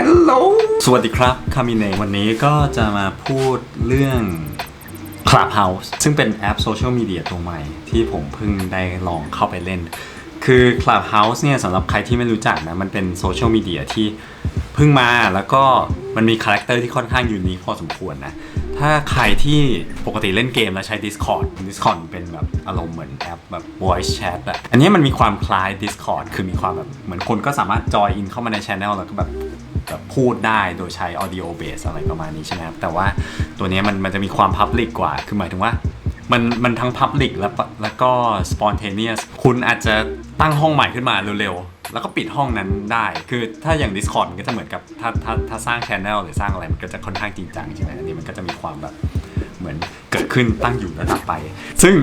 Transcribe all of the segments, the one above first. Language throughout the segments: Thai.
Hello สวัสดีครับ คามิเนวันนี้ก็จะมาพูดเรื่อง Clubhouse ซึ่งเป็นแอปโซเชียลมีเดียตัวใหม่ ที่ผมเพิ่งได้ลองเข้าไปเล่น คือ Clubhouse เนี่ยสำหรับใครที่ไม่รู้จักนะ มันเป็นโซเชียลมีเดียที่เพิ่งมาแล้วก็มันมีคาแรคเตอร์ที่ค่อนข้างยูนิคพอสมควรนะ ถ้าใครที่ปกติเล่นเกมแล้วใช้ Discord Discord เป็นแบบอารมณ์เหมือนแอปแบบ voice chat อะอันนี้มันมีความคล้าย Discord คือมีความแบบเหมือนคนก็สามารถจอยอินเข้ามาใน Channel แล้วก็แบบ แบบพูดได้โดยใช้ audio base อะไรประมาณนี้ใช่ไหมครับ แต่ว่าตัวนี้มันมันจะมีความ public กว่า คือหมายถึงว่า มันมันทั้ง public แล้วแล้วก็ spontaneous คุณอาจจะตั้งห้องใหม่ขึ้นมาเร็วๆ แล้วก็ปิดห้องนั้นได้ คือถ้าอย่าง Discord มันก็จะเหมือนกับถ้าถ้าถ้าสร้าง channel หรือสร้างอะไรมันก็จะค่อนข้างจริงจังใช่ไหมอันนี้มันก็จะมีความแบบเหมือนเกิดขึ้นตั้งอยู่แล้วดับไป ซึ่ง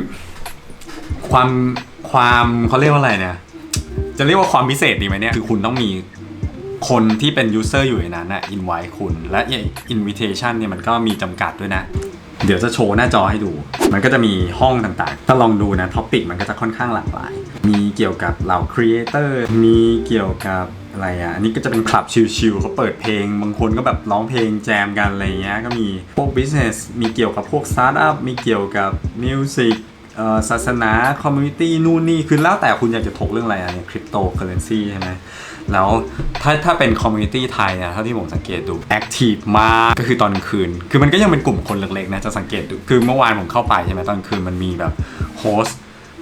ความความเขาเรียกว่าอะไรเนี่ย จะเรียกว่าความพิเศษดีไหมเนี่ย คือคุณต้องมี คนที่เป็นยูเซอร์อยู่ในนั้นนะอินไว้คุณ และอินวิเทชันเนี่ยมันก็มีจำกัดด้วยนะ เดี๋ยวจะโชว์หน้าจอให้ดู มันก็จะมีห้องต่างๆ ถ้าลองดูนะท็อปิกมันก็จะค่อนข้างหลากหลาย มีเกี่ยวกับเหล่าครีเอเตอร์ มีเกี่ยวกับอะไรอะ อันนี้ก็จะเป็นคลับชิลๆเขาเปิดเพลง บางคนก็แบบร้องเพลงแจมกันอะไรเงี้ย ก็มีพวกบิสเนสมีเกี่ยวกับพวกสตาร์ทอัพมีเกี่ยวกับมิวสิก ศาสนาคอมมูนิตี้นู่นนี่คือแล้วแต่คุณอยากจะถกเรื่องอะไรอะเนี่ยคริปโตเคอเรนซีใช่ไหมแล้วถ้าถ้าเป็นคอมมูนิตี้ไทยเนี่ยเท่าที่ผมสังเกตดูแอคทีฟมากก็คือตอนคืน คือมันก็ยังเป็นกลุ่มคนเล็กๆนะจะสังเกตดูคือเมื่อวานผมเข้าไปใช่ไหมตอนคืนมันมีแบบโฮส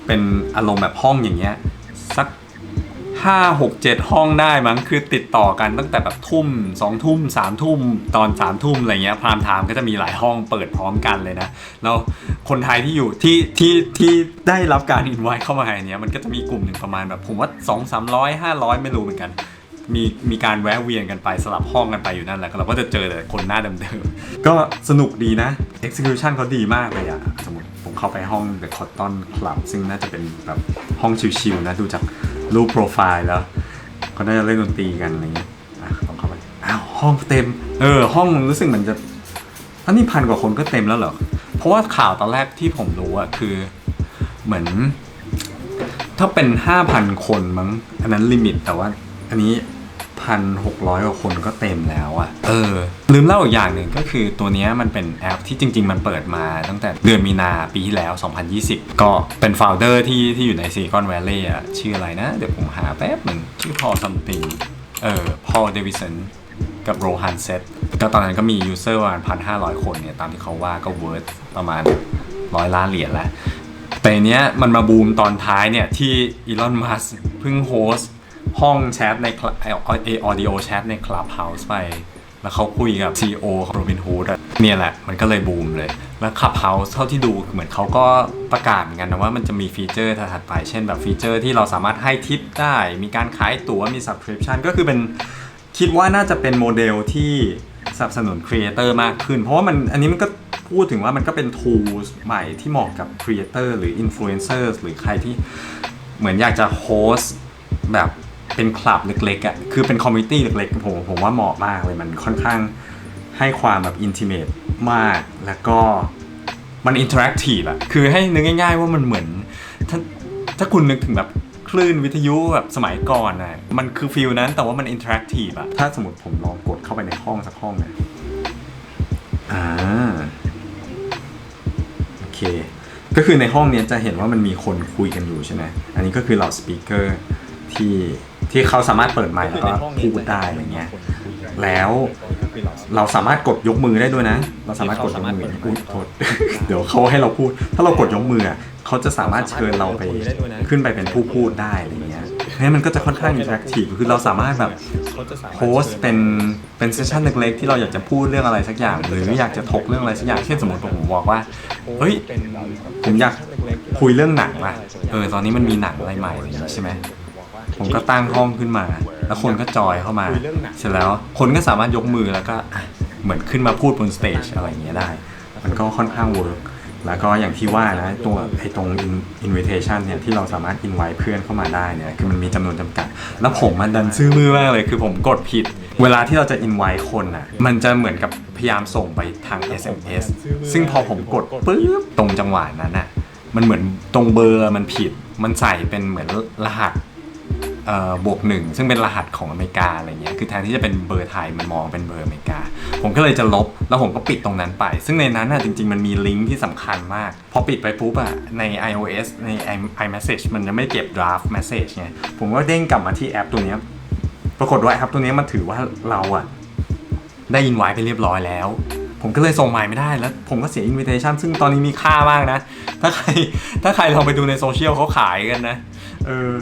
เป็นอารมณ์แบบห้องอย่างเงี้ยสัก ห้าหกเจ็ดห้องได้มั้งคือติดต่อกันตั้งแต่แบบทุ่มสองทุ่มสามทุ่มตอนสามทุ่มอะไรเงี้ยพรามไทม์ก็จะมีหลายห้องเปิดพร้อมกันเลยนะแล้วคนไทยที่อยู่ที่ที่ที่ได้รับการอินไว้เข้ามาในนี้มันก็จะมีกลุ่มหนึ่งประมาณแบบผมว่าสองสามร้อยห้าร้อยไม่รู้เหมือนกันมีมีการแวะเวียนกันไปสลับห้องกันไปอยู่นั่นแหละเราก็จะเจอแต่คนหน้าเดิมๆก็สนุกดีนะ execution เขาดีมากเลยอะสมมติผมเข้าไปห้อง The Cotton Club ซึ่งน่าจะเป็นแบบห้องชิลๆนะดูจาก รูปโปรไฟล์แล้วเขาน่าจะเล่นดนตรีกันอะไรเงี้ยอะลองเข้าไปอ้าวห้องเต็ม เออ ห้องรู้สึกเหมือนจะอันนี้พันกว่าคนก็เต็มแล้วเหรอ เพราะว่าข่าวตอนแรกที่ผมรู้อะคือเหมือน ถ้าเป็นห้าพันคนมั้งอันนั้นลิมิตแต่ว่า อันนี้ พันหกร้อยกว่าคนก็เต็มแล้วอะเออ ลืมเล่าอีกอย่างหนึ่งก็คือตัวนี้มันเป็นแอปที่จริง ๆ มันเปิดมาตั้งแต่เดือนมีนาปีที่แล้ว 2020 ก็เป็นโฟลเดอร์ที่ที่อยู่ในซีคอนแวลเลย์อะชื่ออะไรนะ เดี๋ยวผมหาแป๊บหนึ่งชื่อพอซัมติงเออพอเดวิสันกับโรฮันเซตก็ตอนนั้นก็มียูเซอร์ประมาณพันห้าร้อยคนเนี่ย ตามที่เขาว่าก็เวิร์ดประมาณร้อยล้านเหรียญแล้วแต่เนี้ยมันมาบูมตอนท้ายเนี่ยที่อีลอนมัสเพิ่งโฮส ห้องแชทในเอออดิโอแชทใน Clubhouse ไป แล้วเขาคุยกับ CEO ของ Robin Hood อะเนี่ยแหละ มันก็เลยบูมเลย แล้ว Clubhouse เท่าที่ดูเหมือนเขาก็ประกาศเหมือนกันนะว่ามันจะมีฟีเจอร์ถัดไป เช่นแบบฟีเจอร์ที่เราสามารถให้ทิปได้ มีการขายตั๋วมี subscription ก็คือเป็นคิดว่าน่าจะเป็นโมเดลที่สนับสนุนครีเอเตอร์มากขึ้น เพราะว่ามันอันนี้มันก็พูดถึงว่ามันก็เป็น tools ใหม่ที่เหมาะกับครีเอเตอร์หรือ influencers หรือใครที่เหมือนอยากจะโฮสต์แบบ เป็นคลับเล็กๆอะ่ะคือเป็นคอมมิตี้เล็กๆผมผมว่าเหมาะมากเลยมันค่อนข้างให้ความแบบ intimate มากแล้วก็มัน interactive อะคือให้นึกง่าย ๆ ว่ามันเหมือน ถ้าถ้าคุณนึกถึงแบบคลื่นวิทยุแบบสมัยก่อนน่ะมันคือฟิลนั้นแต่ว่ามันอินเทอร์แอคทีฟอะถ้าสมมติผมลองกดเข้าไปในห้องสักห้องเนี่ยอ่าโอเค ก็คือในห้องเนี้ยจะเห็นว่ามันมีคนคุยกันอยู่ใช่ไหมอันนี้ก็คือเราสปีกเกอร์ที่ ที่เขาสามารถเปิดไมค์แล้วก็พูดได้อะไรเงี้ย แล้วเราสามารถกดยกมือได้ด้วยนะ เราสามารถกดยกมืออุ๊ยโทษเดี๋ยวเขาให้เราพูด ถ้าเรากดยกมืออะเขาจะสามารถเชิญเราไปขึ้นไปเป็นผู้พูดได้อะไรเงี้ยเพราะฉะนั้นมันก็จะค่อนข้างอินเทอร์แอคทีฟคือเราสามารถแบบโพสต์เป็นเป็นเซสชันเล็กๆ ที่เราอยากจะพูดเรื่องอะไรสักอย่าง หรืออยากจะถกเรื่องอะไรสักอย่าง เช่นสมมติผมบอกว่า เฮ้ย ผมอยากคุยเรื่องหนังว่ะ เออ ตอนนี้มันมีหนังอะไรใหม่อะไรอย่างงี้ใช่ไหม ผมก็ตั้งห้องขึ้นมา แล้วคนก็จอยเข้ามา เสร็จแล้วคนก็สามารถยกมือแล้วก็เหมือนขึ้นมาพูดบนสเตจอะไรอย่างเงี้ยได้ มันก็ค่อนข้างเวิร์กแล้วก็อย่างที่ว่านะตัวไอ้ตรง invitation เนี่ยที่เราสามารถ invite เพื่อนเข้ามาได้เนี่ยคือมันมีจำนวนจำกัด แล้วผมมันดันซื่อมือมากเลยคือผมกดผิด เวลาที่เราจะ invite คนอะมันจะเหมือนกับพยายามส่งไปทาง SMS ซึ่งพอผมกดปุ๊บตรงจังหวะนั้นอะมันเหมือนตรงเบอร์มันผิด มันใส่เป็นเหมือนรหัส บวกหนึ่งซึ่งเป็นรหัสของอเมริกาอะไรเงี้ยคือแทนที่จะเป็นเบอร์ไทยมันมองเป็นเบอร์อเมริกา ผมก็เลยจะลบแล้วผมก็ปิดตรงนั้นไป ซึ่งในนั้นน่ะจริง ๆ มันมีลิงก์ที่สำคัญมาก พอปิดไปปุ๊บอะใน iOS ใน iMessage มันจะไม่เก็บ draft message ไงผมก็เด้งกลับมาที่แอปตัวเนี้ยปรากฏว่าแอปตัวเนี้ยมันถือว่าเราอะได้อินไว้ไปเรียบร้อยแล้วผมก็เลยส่งใหม่ไม่ได้แล้ว ผมก็เสียอินวิเทชันซึ่งตอนนี้มีค่ามากนะ ถ้าใครถ้าใครลองไปดูในโซเชียลเขาขายกันนะ เออ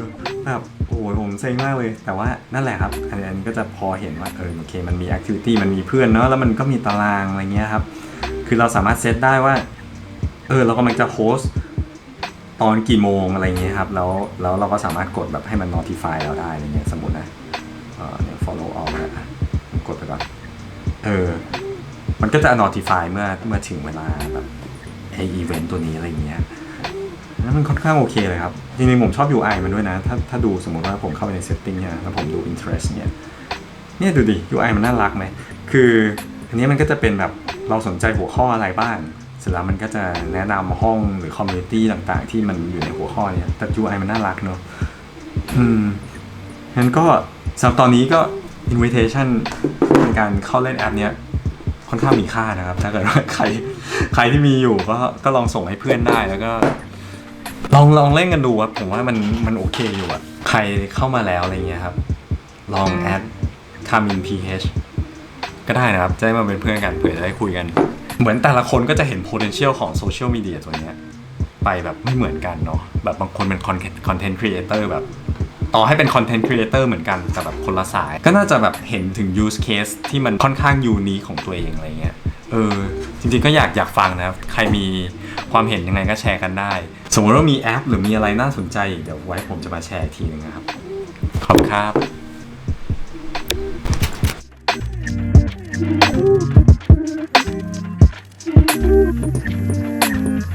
แบบ โอ้ยผมเซ็งมากเลย แต่ว่านั่นแหละครับ อันนี้ก็จะพอเห็นว่าเออโอเค มันมีแอคทิวิตี้มันมีเพื่อนเนาะแล้วมันก็มีตารางอะไรเงี้ยครับ คือเราสามารถเซตได้ว่าเออเรากำลังจะโฮสตอนกี่โมงอะไรเงี้ยครับแล้วแล้วเราก็สามารถกดแบบให้มัน notify เราได้อะไรเงี้ยสมมตินะเออเนี่ย follow all นะอะกดไปก่อนเออมันก็จะ notify เมื่อเมื่อถึงเวลาแบบไออีเวนต์ตัวนี้อะไรเงี้ย แล้วมันค่อนข้างโอเคเลยครับ จริงๆ ผมชอบ UI มันด้วยนะ ถ้าถ้าดูสมมติว่าผมเข้าไปใน setting เนี่ยแล้วผมดู interest เนี่ยเนี่ยดูดิ UI มันน่ารักไหม คืออันนี้มันก็จะเป็นแบบเราสนใจหัวข้ออะไรบ้าง เสร็จแล้วมันก็จะแนะนำห้องหรือ community ต่างๆ ที่มันอยู่ในหัวข้อเนี่ย แต่ UI มันน่ารักเนอะอืมงั้นก็สำหรับตอนนี้ก็ invitation ในการเข้าเล่นแอปเนี้ยค่อนข้างมีค่านะครับ ถ้าเกิดว่าใครใครที่มีอยู่ก็ก็ลองส่งให้เพื่อนได้แล้วก็ ลองลองเล่นกันดูครับผมว่ามันมันโอเคอยู่อะใครเข้ามาแล้วอะไรเงี้ยครับ ลองแอด c a m i n ph ก็ได้นะครับ จะได้มาเป็นเพื่อนกันเผื่อจะได้คุยกัน เหมือนแต่ละคนก็จะเห็น potential ของโซเชียลมีเดียตัวเนี้ยไปแบบไม่เหมือนกันเนาะแบบบางคนเป็นคอนคอนเทนต์ครีเอเตอร์แบบต่อให้เป็นคอนเทนต์ครีเอเตอร์เหมือนกันแต่แบบคนละสาย ก็น่าจะแบบเห็นถึง use case ที่มันค่อนข้างยูนิคของตัวเองอะไรเงี้ย เออจริงๆก็อยากอยากฟังนะครับ ใครมีความเห็นยังไงก็แชร์กันได้ สมมติว่ามีแอป หรือมีอะไรน่าสนใจเดี๋ยวไว้ผมจะมาแชร์อีกทีนึงนะครับ ขอบคุณครับ